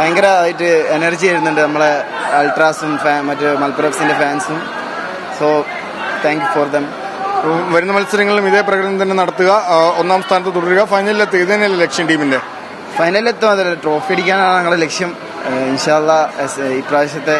ഭയങ്കരമായിട്ട് എനർജി ആയിരുന്നുണ്ട് നമ്മളെ അൾട്രാസും മറ്റ് മൽപ്പുറഫ്സിന്റെ ഫാൻസും so thank you for them വരുന്ന മത്സരങ്ങളിലും ഇതേ പ്രകടനം തന്നെ നടത്തുക. ഒന്നാം സ്ഥാനത്ത് തുടരുക. ഫൈനലിലെത്തുക ഇത് തന്നെയല്ലേ ലക്ഷ്യം ടീമിന്റെ? ഫൈനലിലെത്തും അതല്ല ട്രോഫി അടിക്കാനാണ് ഞങ്ങളുടെ ലക്ഷ്യം. ഇൻഷാല്ല ഇപ്രാവശ്യത്തെ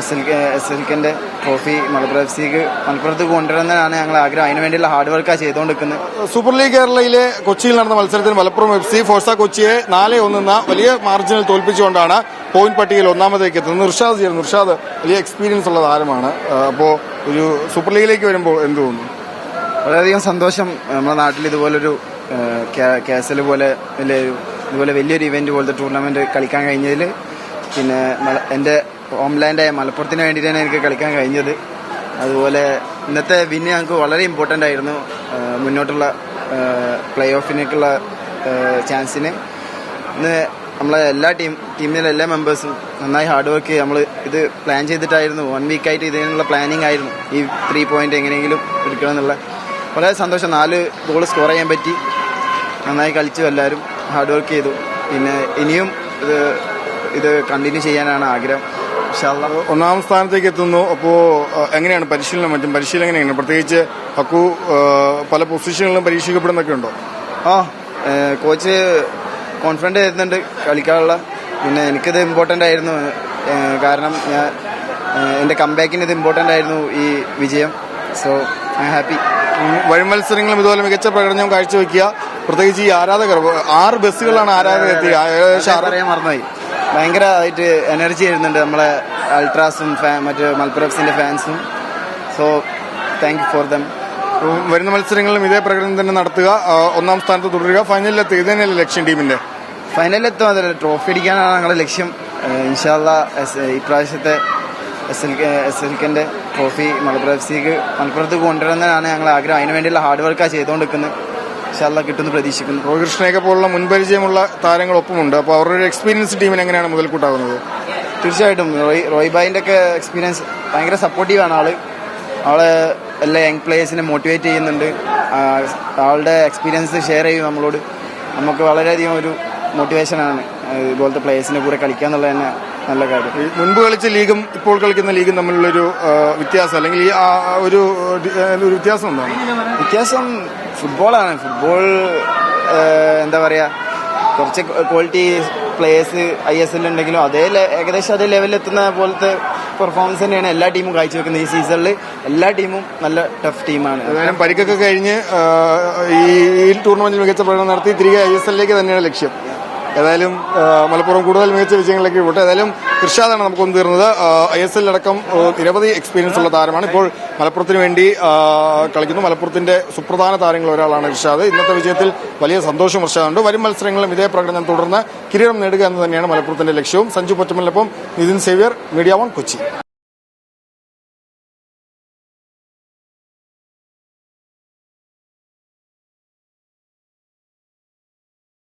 എസ് എൽ എസ് എൽ കെന്റെ ട്രോഫി മലപ്പുറം എഫ് സിക്ക് മലപ്പുറത്ത് കൊണ്ടുവരുന്നതാണ് ഞങ്ങൾ ആഗ്രഹം. അതിന് വേണ്ടിയുള്ള ഹാർഡ് വർക്കാണ് ചെയ്തുകൊണ്ടിരിക്കുന്നത്. സൂപ്പർ ലീഗ് കേരളയിലെ കൊച്ചിയിൽ നടന്ന മത്സരത്തിൽ മലപ്പുറം എഫ് സി ഫോഴ്സ കൊച്ചിയെ നാല് ഒന്നെന്ന വലിയ മാർജിനിൽ തോൽപ്പിച്ചുകൊണ്ടാണ് പോയിന്റ് പട്ടികയിൽ ഒന്നാമതേക്ക് എത്തുന്നത്. നിർഷാദ് ചേർന്നു നിർഷാദ് വലിയ എക്സ്പീരിയൻസ് ഉള്ള താരമാണ്. അപ്പോൾ ഒരു സൂപ്പർ ലീഗിലേക്ക് വരുമ്പോൾ എന്ത് തോന്നുന്നു? വളരെയധികം സന്തോഷം. നമ്മുടെ നാട്ടിൽ ഇതുപോലൊരു കേസൽ പോലെ വലിയൊരു ഇതുപോലെ വലിയൊരു ഇവന്റ് പോലത്തെ ടൂർണമെന്റ് കളിക്കാൻ കഴിഞ്ഞതിൽ പിന്നെ എന്റെ ഹോംലാൻഡായ മലപ്പുറത്തിന് വേണ്ടിയിട്ടാണ് എനിക്ക് കളിക്കാൻ കഴിഞ്ഞത്. അതുപോലെ ഇന്നത്തെ വിന്ന് ഞങ്ങൾക്ക് വളരെ ഇമ്പോർട്ടന്റ് ആയിരുന്നു മുന്നോട്ടുള്ള പ്ലേ ഓഫിനേക്കുള്ള ചാൻസിന് ഇന്ന് നമ്മളെ എല്ലാ ടീം ടീമിലെ എല്ലാ മെമ്പേഴ്സും നന്നായി ഹാർഡ് വർക്ക് ചെയ്ത് നമ്മൾ ഇത് പ്ലാൻ ചെയ്തിട്ടായിരുന്നു. വൺ വീക്കായിട്ട് ഇതിനുള്ള പ്ലാനിങ് ആയിരുന്നു. ഈ ത്രീ പോയിന്റ് എങ്ങനെയെങ്കിലും എടുക്കണം എന്നുള്ള. വളരെ സന്തോഷം. നാല് ഗോൾ സ്കോർ ചെയ്യാൻ പറ്റി. നന്നായി കളിച്ചു എല്ലാവരും. ഹാർഡ് വർക്ക് ചെയ്തു. പിന്നെ ഇനിയും ഇത് ഇത് കണ്ടിന്യൂ ചെയ്യാനാണ് ആഗ്രഹം. ഒന്നാം സ്ഥാനത്തേക്ക് എത്തുന്നു. അപ്പോൾ എങ്ങനെയാണ് പരിശീലനം മറ്റും? പരിശീലനം എങ്ങനെയാണ്? പ്രത്യേകിച്ച് ഹക്കു പല പൊസിഷനുകളിലും പരീക്ഷിക്കപ്പെടുന്നൊക്കെ ഉണ്ടോ? ആ കോച്ച് കോൺഫിഡന്റ് ആയിരുന്നുണ്ട് കളിക്കാനുള്ള. പിന്നെ എനിക്കിത് ഇമ്പോർട്ടന്റ് ആയിരുന്നു. കാരണം ഞാൻ എന്റെ എന്റെ കംബാക്കിന് ഇത് ഇമ്പോർട്ടന്റ് ആയിരുന്നു ഈ വിജയം. സോ ഐ ഹാപ്പി വഴി മത്സരങ്ങളും ഇതുപോലെ മികച്ച പ്രകടനം കാഴ്ചവെക്കുക. പ്രത്യേകിച്ച് ഈ ആരാധകർ ആറ് ബസ്സുകളാണ് ആരാധകർ എത്തി ഏകദേശം മറന്നുപോയി. ഭയങ്കരമായിട്ട് എനർജി ആയിരുന്നുണ്ട് നമ്മളെ അൾട്രാസും മറ്റു മറ്റ് മൽപ്പുറഫ്സിന്റെ ഫാൻസും so thank you for them വരുന്ന മത്സരങ്ങളിലും ഇതേ പ്രകടനം തന്നെ നടത്തുക. ഒന്നാം സ്ഥാനത്ത് തുടരുക. ഫൈനലിലെത്തി ഇത് തന്നെയല്ലേ ലക്ഷ്യം ടീമിന്റെ? ഫൈനലിലെത്തും അതല്ല. ട്രോഫി അടിക്കാനാണ് ഞങ്ങളുടെ ലക്ഷ്യം. ഇൻഷാല്ല ഇപ്രാവശ്യത്തെ എസ് എൽ എസ് എൽ കെന്റെ ട്രോഫി മലപ്പുറം എഫ് സിക്ക് മലപ്പുറത്ത് കൊണ്ടുവരുന്നതാണ് ഞങ്ങൾ ആഗ്രഹം. അതിനുവേണ്ടിയുള്ള ഹാർഡ് വർക്കാണ് ചെയ്തുകൊണ്ടിരിക്കുന്നത്. ഇൻഷാല്ല കിട്ടുമെന്ന് പ്രതീക്ഷിക്കുന്നു. റോഹികൃഷ്ണയൊക്കെ പോലുള്ള മുൻപരിചയമുള്ള താരങ്ങൾ ഒപ്പമുണ്ട് അപ്പോൾ അവരുടെ ഒരു എക്സ്പീരിയൻസ് ടീമിന് എങ്ങനെയാണ് മുതൽ മുതൽക്കൂട്ടാകുന്നത് തീർച്ചയായിട്ടും. റോയ് റോയ് ബായിന്റെ ഒക്കെ എക്സ്പീരിയൻസ് ഭയങ്കര സപ്പോർട്ടീവ് ആണ് ആൾ. ആൾ എല്ലാ യങ് പ്ലേയേഴ്സിനെ മോട്ടിവേറ്റ് ചെയ്യുന്നുണ്ട്. ആളുടെ എക്സ്പീരിയൻസ് ഷെയർ ചെയ്യും നമ്മളോട്. നമുക്ക് വളരെയധികം ഒരു മോട്ടിവേഷനാണ് ഇതുപോലത്തെ പ്ലേയേഴ്സിന്റെ കൂടെ കളിക്കുക എന്നുള്ളത് തന്നെ നല്ല കാര്യം. ഈ മുൻപ് കളിച്ച ലീഗും ഇപ്പോൾ കളിക്കുന്ന ലീഗും തമ്മിലുള്ളൊരു വ്യത്യാസം അല്ലെങ്കിൽ ഈ ഒരു ഒരു വ്യത്യാസം എന്താണ്? വ്യത്യാസം ഫുട്ബോളാണ്. ഫുട്ബോൾ എന്താ പറയുക കുറച്ച് quality players I S L ഉണ്ടെങ്കിലും അതേ ഏകദേശം അതേ ലെവലിൽ എത്തുന്ന പോലത്തെ പെർഫോമൻസ് തന്നെയാണ് എല്ലാ ടീമും കാഴ്ചവെക്കുന്നത് ഈ സീസണിൽ എല്ലാ ടീമും നല്ല ടഫ് ടീമാണ് ഏതായാലും പരിക്കൊക്കെ കഴിഞ്ഞ് ഈ ഈ ടൂർണമെന്റിൽ മികച്ച പ്രകടനം നടത്തി തിരികെ ഐ എസ് എല്ലിലേക്ക് തന്നെയാണ് ലക്ഷ്യം. ഏതായാലും മലപ്പുറം കൂടുതൽ മികച്ച വിജയങ്ങളിലേക്ക് വിട്ടു ഏതായാലും ഇർഷാദാണ് നമുക്ക് ഒന്ന് തീർന്നത് ഐ എസ് എല്ലടക്കം ആ, നിരവധി എക്സ്പീരിയൻസ് ഉള്ള താരമാണ്. ഇപ്പോൾ മലപ്പുറത്തിന് വേണ്ടി കളിക്കുന്നു. മലപ്പുറത്തിന്റെ സുപ്രധാന താരങ്ങളിൽ ഒരാളാണ് ഇർഷാദ്. ഇന്നത്തെ വിജയത്തിൽ വലിയ സന്തോഷം ഇർഷാദുണ്ട്. വരും മത്സരങ്ങളിലും ഇതേ പ്രകടനം തുടർന്ന് കിരീടം നേടുക എന്ന് തന്നെയാണ് മലപ്പുറത്തിന്റെ ലക്ഷ്യവും. Sanju പൊറ്റമലിനൊപ്പം Nithin Xavier Media One Kochi.